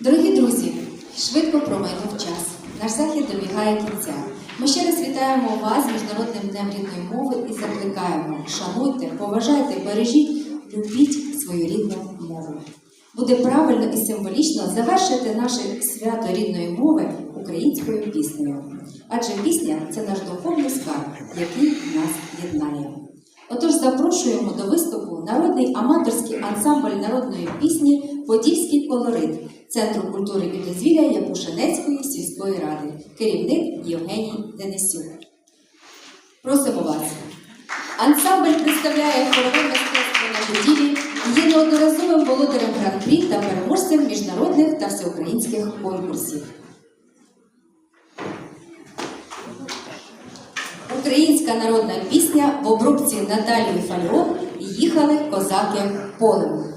Дорогі друзі, швидко промайнув час. Наш захід добігає кінця. Ми ще раз вітаємо вас Міжнародним днем рідної мови і закликаємо: шануйте, поважайте, бережіть, любіть свою рідну мову. Буде правильно і символічно завершити наше свято рідної мови українською піснею. Адже пісня це наш духовний скарб, який нас єднає. Отож запрошуємо до виступу народний аматорський ансамбль народної пісні Подільський колорит Центру культури і дозвілля Япушинецької сільської ради, керівник Євгеній Денисюк. Просимо вас. Ансамбль представляє хорове мистецтво на Поділі, є неодноразовим володарем гран-прі та переможцем міжнародних та всеукраїнських конкурсів. Українська народна пісня в обробці Наталії Фальон Їхали козаки полем.